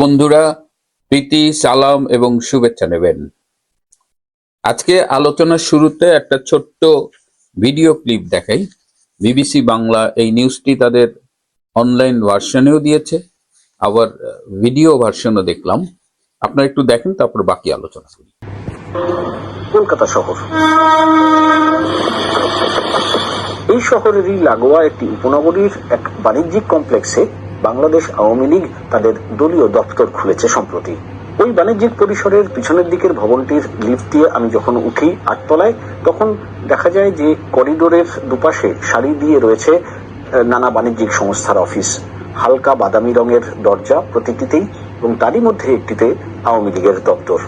বন্ধুরা, প্রীতি, সালাম এবং শুভেচ্ছা নেবেন। আজকে আলোচনার শুরুতে একটা ছোট্ট ভিডিও ক্লিপ দেখাই। বিবিসি বাংলা এই নিউজটি তাদের অনলাইন ভার্সনেও দিয়েছে, আবার ভিডিও ভার্সনও দেখলাম। আপনারা একটু দেখেন, তারপর বাকি আলোচনা করি। কলকাতা শহর। এই শহরেরই লাগোয়া একটি উপনগরীর এক বাণিজ্যিক কমপ্লেক্সে বাংলাদেশ আওয়ামী লীগ তাদের দলীয় দপ্তর খুলেছে সম্প্রতি। ওই বাণিজ্যিক পরিসরের পিছনের দিকের ভবনটির লিফট দিয়ে আমি যখন উঠি আটতলায়, তখন দেখা যায় যে করিডোরের দুপাশে সারি দিয়ে রয়েছে নানা বাণিজ্যিক সংস্থার অফিস। হালকা বাদামি রঙের দরজা প্রতিটিতেই এবং তারই মধ্যে একটিতে আওয়ামী লীগের দপ্তর।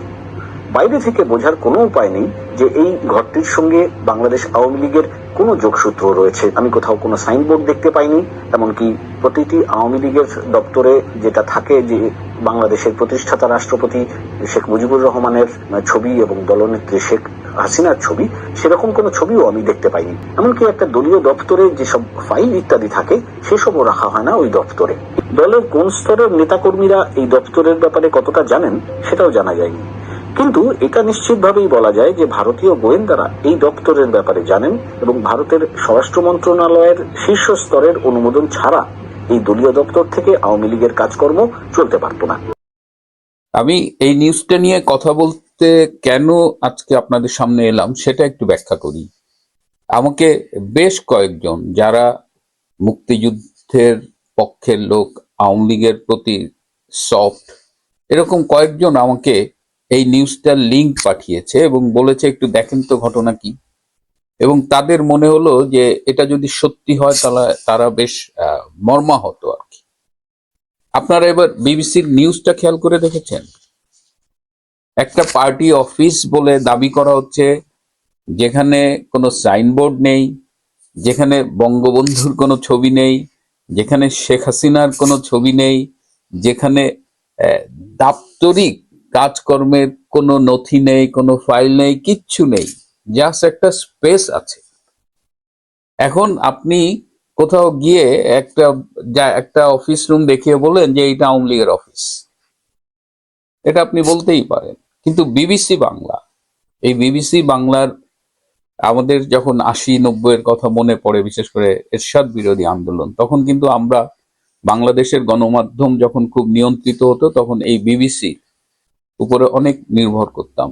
বাইরে থেকে বোঝার কোনো উপায় নেই যে এই ঘরটির সঙ্গে বাংলাদেশ আওয়ামী লীগের কোনো যোগসূত্র রয়েছে। আমি কোথাও কোনো সাইনবোর্ড দেখতে পাইনি, এমনকি প্রতিটি আওয়ামী লীগের দপ্তরে যেটা থাকে যে বাংলাদেশের প্রতিষ্ঠাতা রাষ্ট্রপতি শেখ মুজিবুর রহমানের ছবি এবং দলনেত্রী শেখ হাসিনার ছবি, সেরকম কোনো ছবিও আমি দেখতে পাইনি। এমনকি একটা দলীয় দপ্তরে যেসব ফাইল ইত্যাদি থাকে, সেসবও রাখা হয় না ওই দপ্তরে। দলের কোন স্তরের নেতাকর্মীরা এই দপ্তরের ব্যাপারে কতটা জানেন, সেটাও জানা যায়নি। কিন্তু এটা নিশ্চিতভাবেই বলা যায় যে ভারতীয় গোয়েন্দারা এই দপ্তরের ব্যাপারে জানেন এবং ভারতের স্বরাষ্ট্র মন্ত্রণালয়ের শীর্ষ স্তরের অনুমোদন ছাড়া এই দলীয় দপ্তর থেকে আওয়ামী লীগের কাজকর্ম চলতে পারত না। আমি এই নিউজটা নিয়ে কথা বলতে কেন আজকে আপনাদের সামনে এলাম সেটা একটু ব্যাখ্যা করি। আমাকে বেশ কয়েকজন যারা মুক্তিযুদ্ধের পক্ষের লোক, আওয়ামী লীগের প্রতি সফট এরকম কয়েকজন আমাকে এই নিউজটার লিংক পাঠিয়েছে এবং বলেছে, একটু দেখেন তো ঘটনা কি? এবং তাদের মনে হলো যে, এটা যদি সত্যি হয়, তাহলে তারা বেশ মর্মাহত আর কি। আপনারা এবার বিবিসির নিউজটা খেয়াল করে দেখেছেন? একটা পার্টি অফিস বলে দাবি করা হচ্ছে, যেখানে কোনো সাইনবোর্ড নেই, যেখানে বঙ্গবন্ধুর কোনো ছবি নেই, যেখানে শেখ হাসিনার কোনো ছবি নেই, যেখানে দাপ্তরিক কাজকর্মের কোনো নথি নেই, কোনো ফাইল নেই, কিচ্ছু নেই জাস্ট একটা স্পেস আছে। এখন আপনি কোথাও গিয়ে একটা একটা অফিস রুম দেখিয়ে বলেন যে এটা আওয়ামী লীগের অফিস এটা আপনি বলতেই পারেন। কিন্তু বিবিসি বাংলা, এই বিবিসি বাংলার আমাদের যখন আশি নব্বই এর কথা মনে পড়ে, বিশেষ করে এরশাদ বিরোধী আন্দোলন, তখন কিন্তু আমরা বাংলাদেশের গণমাধ্যম যখন খুব নিয়ন্ত্রিত হতো, তখন এই বিবিসি উপরে অনেক নির্ভর করতাম।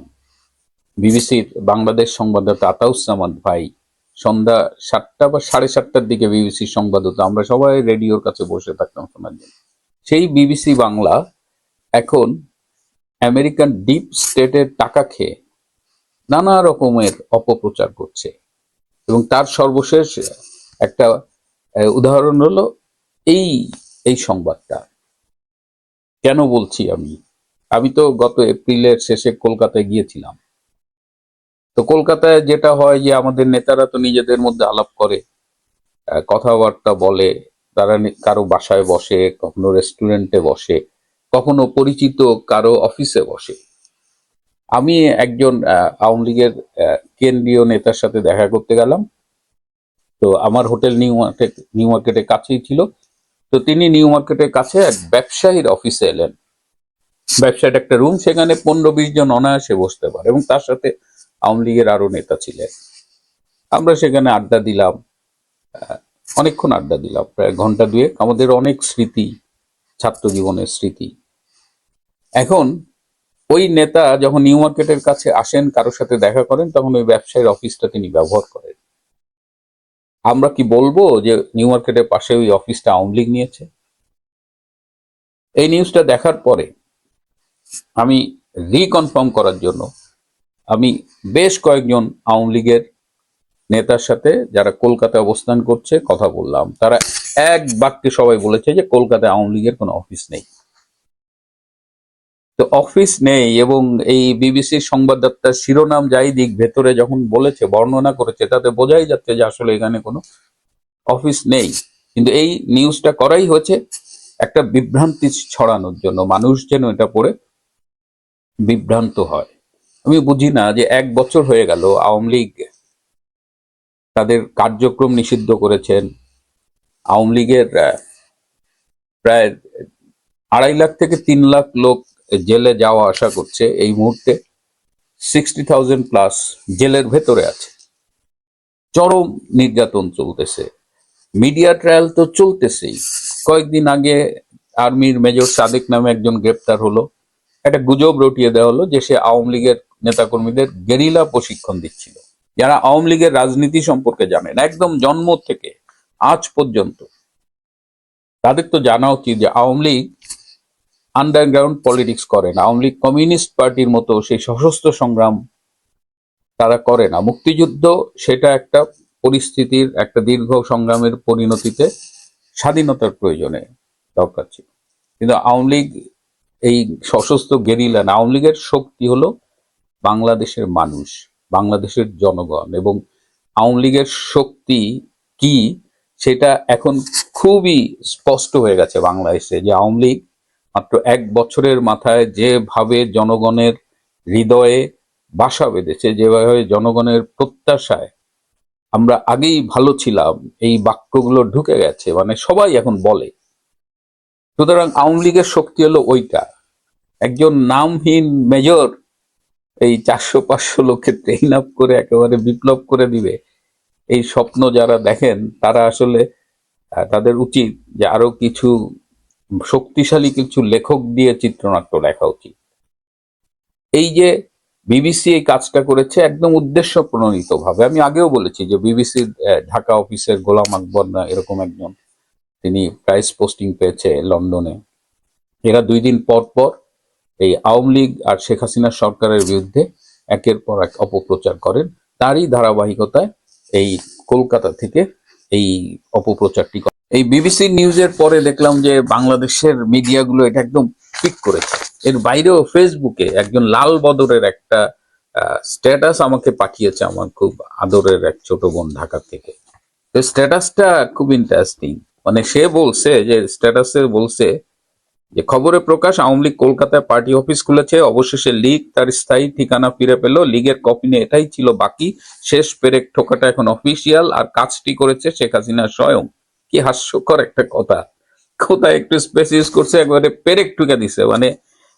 বিবিসির বাংলাদেশ সংবাদদাতা আতাউসামাদ ভাই সন্ধ্যা সাতটা বা সাড়ে সাতটার দিকে বিবিসির সংবাদ হতো আমরা সবাই রেডিওর কাছে বসে থাকতাম শোনার জন্য। সেই বিবিসি বাংলা এখন আমেরিকান ডিপ স্টেটের টাকা খেয়ে নানা রকমের অপপ্রচার করছে এবং তার সর্বশেষ একটা উদাহরণ হলো এই এই সংবাদটা। কেন বলছি আমি? আমি তো গত এপ্রিলের শেষে কলকাতায় গিয়েছিলাম। তো কলকাতায় যেটা হয় যে আমাদের নেতারা তো নিজেদের মধ্যে আলাপ করে কথাবার্তা বলে, তারা কারও বাসায় বসে, কখনো রেস্টুরেন্টে বসে, কখনো পরিচিত কারও অফিসে বসে। আমি একজন আওয়ামী লীগের কেন্দ্রীয় নেতার সাথে দেখা করতে গেলাম। তো আমার হোটেল নিউ মার্কেট, নিউ মার্কেটের কাছেই ছিল। তো তিনি নিউ মার্কেটের কাছে এক ব্যবসায়ীর অফিসে এলেন। ব্যবসায়ীর একটা রুম সেখানে পনেরো বিশ জন অনায়াসে বসতে পারে এবং তার সাথে আওয়ামী লীগের আরও নেতা ছিলেন। আমরা সেখানে আড্ডা দিলাম অনেকক্ষণ আড্ডা দিলাম, প্রায় ঘণ্টা দুয়েক। আমাদের অনেক স্মৃতি, ছাত্র জীবনের স্মৃতি। এখন ওই নেতা যখন নিউ মার্কেটের কাছে আসেন, কারোর সাথে দেখা করেন, তখন ওই ব্যবসায়ীর অফিসটা তিনি ব্যবহার করেন। আমরা কি বলব যে নিউ মার্কেটের পাশে ওই অফিসটা আওয়ামী লীগ নিয়েছে? এই নিউজটা দেখার পরে আমি রিকনফার্ম করার জন্য, আমি বেশ কয়েকজন আওয়ামী লীগের নেতার সাথে যারা কলকাতায় অবস্থান করছে কথা বললাম। তারা এক বাক্যে সবাই বলেছে যে কলকাতায় আওয়ামী লীগের কোনো অফিস নেই। তো অফিস নেই এবং এই বিবিসির সংবাদদাতার শিরোনাম যাই দিক, ভেতরে যখন বলেছে, বর্ণনা করেছে, তাতে বোঝাই যাচ্ছে যে আসলে এখানে কোনো অফিস নেই। কিন্তু এই নিউজটা করাই হচ্ছে একটা বিভ্রান্তি ছড়ানোর জন্য। মানুষ যেন এটা পড়ে বিভ্রান্ত হয়। আমি বুঝি না যে এক বছর হয়ে গেল আওয়ামী লীগ তাদের কার্যক্রম নিষিদ্ধ করেছেন। আওয়ামী লীগের প্রায় আড়াই লাখ থেকে তিন লাখ লোক জেলে যাওয়া আসা করছে এই মুহূর্তে। সিক্সটি থাউজেন্ড প্লাস জেলের ভেতরে আছে। চরম নির্যাতন চলতেছে। মিডিয়া ট্রায়াল তো চলতেছেই। কয়েকদিন আগে আর্মির মেজর সাদেক নামে একজন গ্রেপ্তার হলো। একটা গুজব রটিয়ে দেওয়া হলো যে সে আওয়ামী লীগের নেতাকর্মীদের গেরিলা প্রশিক্ষণ দিচ্ছিল। যারা আওয়ামী লীগের রাজনীতি সম্পর্কে জানেন একদম জন্ম থেকে আজ পর্যন্ত। তাদের তো জানা উচিত যে আওয়ামী লীগ আন্ডারগ্রাউন্ড পলিটিক্স করে না। আওয়ামী লীগ কমিউনিস্ট পার্টির মতো সেই সশস্ত্র সংগ্রাম তারা করে না। মুক্তিযুদ্ধ সেটা একটা পরিস্থিতির, একটা দীর্ঘ সংগ্রামের পরিণতিতে স্বাধীনতার প্রয়োজনে দরকার ছিল। কিন্তু আওয়ামী লীগ এই সশস্ত্র গেরিলা আওয়ামী লীগের শক্তি হলো বাংলাদেশের মানুষ, বাংলাদেশের জনগণ এবং আওয়ামী লীগের শক্তি কি সেটা এখন খুবই স্পষ্ট হয়ে গেছে বাংলাদেশে যে আওয়ামী লীগ মাত্র এক বছরের মাথায় যেভাবে জনগণের হৃদয়ে বাসা বেঁধেছে, যেভাবে জনগণের প্রত্যাশায় আমরা আগেই ভালো ছিলাম, এই বাক্যগুলো ঢুকে গেছে মানে সবাই এখন বলে। সুতরাং আওয়ামী লীগের শক্তি হলো ওইটা। একজন নামহীন মেজর এই চারশো পাঁচশো লোককে ট্রেন আপ করে একেবারে বিপ্লব করে দিবে, এই স্বপ্ন যারা দেখেন, তারা আসলে তাদের উচিত যে আরও কিছু শক্তিশালী কিছু লেখক দিয়ে চিত্রনাট্য লেখা উচিত। এই যে বিবিসি এই কাজটা করেছে একদম উদ্দেশ্য প্রণোদিত ভাবে আমি আগেও বলেছি যে বিবিসির ঢাকা অফিসের গোলাম আকবর না এরকম একজন তিনি প্রাইস পোস্টিং পেয়েছে লন্ডনে। এরা দুই দিন পর পর এই আওয়ামী লীগ আর শেখ হাসিনা সরকারের বিরুদ্ধে একের পর এক অপপ্রচার করেন। তারই ধারাবাহিকতায় এই কলকাতা থেকে এই অপপ্রচারটি। এই বিবিসি নিউজের পরে দেখলাম যে বাংলাদেশের মিডিয়াগুলো এটা একদম ঠিক করেছে। এর বাইরেও ফেসবুকে একজন লাল বদরের একটা স্ট্যাটাস আমাকে পাঠিয়েছে আমার খুব আদরের এক ছোট বোন ঢাকা থেকে। তো স্ট্যাটাসটা খুব ইন্টারেস্টিং মানে সে বলছে যে স্ট্যাটাসে বলছে যে, খবরে প্রকাশ, আওয়ামী লীগ কলকাতায় পার্টি অফিস খুলেছে, অবশেষে লীগ তার স্থায়ী ঠিকানা ফিরে পেল, লীগের কপিনে এটাই ছিল বাকি, শেষ পেরেক ঠোকাটা এখন অফিসিয়াল আর কাজটি করেছে শেখ হাসিনা স্বয়ং। কি হাস্যকর একটা কথা। কোথায় একটু স্পেস ইউজ করছে, একবারে পেরেক ঠুকে দিছে। মানে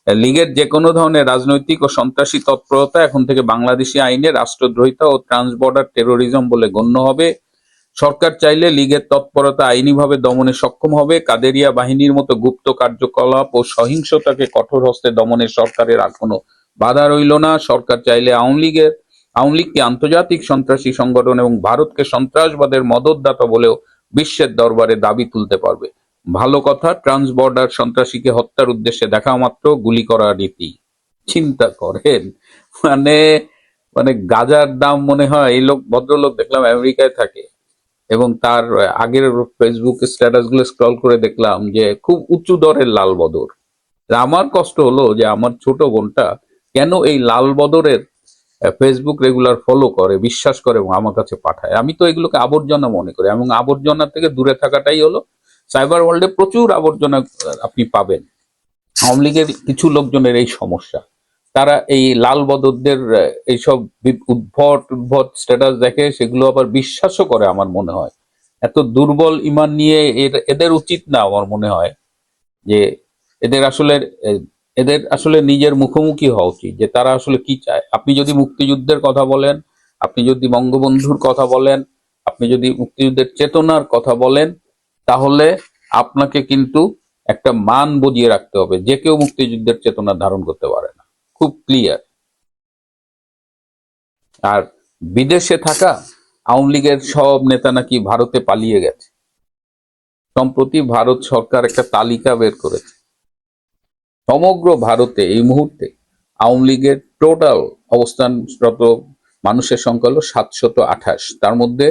লীগের যে কোনো ধরনের রাজনৈতিক ও সন্ত্রাসী তৎপরতা এখন থেকে বাংলাদেশি আইনে রাষ্ট্রদ্রোহিতা ও ট্রান্সবর্ডার টেরোরিজম বলে গণ্য হবে। সরকার চাইলে লীগের তৎপরতা আইনিভাবে দমনে সক্ষম হবে। কাদেরিয়া বাহিনীর মতো গুপ্ত কার্যকলাপ ও সহিংসতাকে কঠোর হস্তে দমনে সরকারের আর কোনো বাধা রইল না। সরকার চাইলে আওয়ামী লীগের, আওয়ামী লীগকে আন্তর্জাতিক সন্ত্রাসী সংগঠন এবং ভারতকে সন্ত্রাসবাদের মদতদাতা বলেও বিশ্বের দরবারে দাবি তুলতে পারবে। ভালো কথা, ট্রান্সবর্ডার সন্ত্রাসীকে হত্যার উদ্দেশ্যে দেখা মাত্র, গুলি করা রীতি। চিন্তা করেন? মানে মানে গাজার দাম মনে হয়, এই লোক, ভদ্রলোক দেখলাম আমেরিকায় থাকে। এবং তার আগের ফেসবুক স্ট্যাটাসগুলো স্ক্রল করে দেখলাম যে খুব উঁচু দরের লাল বদর। আমার কষ্ট হলো যে আমার ছোট বোনটা কেন এই লাল বদরের ফেসবুক রেগুলার ফলো করে, বিশ্বাস করে এবং আমার কাছে পাঠায়। আমি তো এগুলোকে আবর্জনা মনে করি এবং আবর্জনা থেকে দূরে থাকাটাই হলো সাইবার ওয়ার্ল্ডে প্রচুর আবর্জনা আপনি পাবেন। আওয়ামী লীগের কিছু লোকজনের এই সমস্যা। তারা এই লাল বদরদের এইসব উদ্ভট উদ্ভট স্ট্যাটাস দেখে সেগুলো আবার বিশ্বাসও করে আমার মনে হয়। এত দুর্বল ইমান নিয়ে এদের উচিত না আমার মনে হয় যে এদের আসলে এদের আসলে নিজের মুখোমুখি হওয়া উচিত, যে তারা আসলে কি চায়। আপনি যদি মুক্তিযুদ্ধের কথা বলেন, আপনি যদি বঙ্গবন্ধুর কথা বলেন, আপনি যদি মুক্তিযুদ্ধের চেতনার কথা বলেন, তাহলে আপনাকে কিন্তু একটা মান বুঝিয়ে রাখতে হবে, যে কেউ মুক্তিযুদ্ধের চেতনা ধারণ করতে পারে না। খুব ক্লিয়ার আর বিদেশে থাকা আওয়ামী লীগের সব নেতা নাকি ভারতে পালিয়ে গেছে। সম্প্রতি ভারত সরকার একটা তালিকা বের করেছে। সমগ্র ভারতে এই মুহূর্তে আওয়ামী লীগের টোটাল অবস্থানরত মানুষের সংখ্যা হলো সাতশত আঠাশ। তার মধ্যে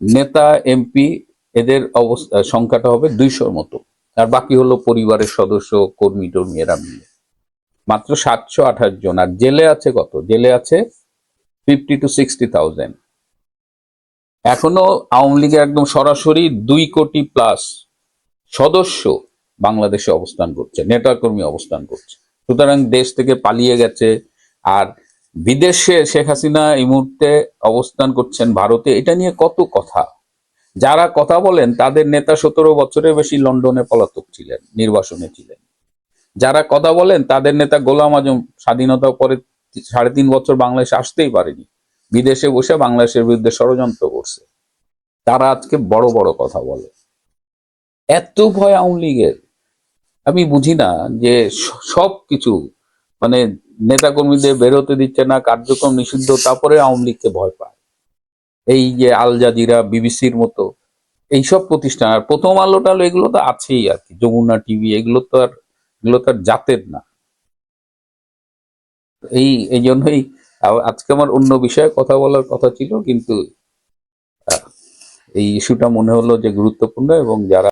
নেতা এমপি এদের অবস্থা, সংখ্যাটা হবে দুইশোর মতো। আর বাকি হলো পরিবারের সদস্য কর্মী টর্মী এরা মিলে। মাত্র সাতশো আঠাশ জন। আর জেলে আছে কত? জেলে আছে ফিফটি টু সিক্সটি থাউজেন্ড এখনও আওয়ামী লীগের একদম সরাসরি দুই কোটি প্লাস সদস্য বাংলাদেশে অবস্থান করছে নেতাকর্মী অবস্থান করছে। সুতরাং দেশ থেকে পালিয়ে গেছে। আর বিদেশে শেখ হাসিনা এই মুহূর্তে অবস্থান করছেন ভারতে, এটা নিয়ে কত কথা? যারা কথা বলেন, তাদের নেতা সতেরো বছরের বেশি লন্ডনে পলাতক ছিলেন, নির্বাসনে ছিলেন। যারা কথা বলেন, তাদের নেতা গোলাম আজম স্বাধীনতা পরে সাড়ে তিন বছর বাংলাদেশে আসতেই পারেনি। বিদেশে বসে বাংলাদেশের বিরুদ্ধে ষড়যন্ত্র করছে। তারা আজকে বড় বড় কথা বলে। এত ভয় আওয়ামী লীগের। আমি বুঝি না যে সব কিছু মানে নেতাকর্মীদের বেরোতে দিচ্ছে না, কার্যক্রম নিষিদ্ধ, তারপরে আওয়ামী লীগকে ভয় পায়। এই যে আল জাজিরা, বিবিসির মতো, এইসব প্রতিষ্ঠান, আর প্রথম আলো টালো এগুলো তো আছেই আর কি। যমুনা টিভি, এগুলো তো আর এগুলো তার জাতের না। এই এই জন্যই আজকে আমার অন্য বিষয়ে কথা বলার কথা ছিল, কিন্তু এই ইস্যুটা মনে হলো যে গুরুত্বপূর্ণ এবং যারা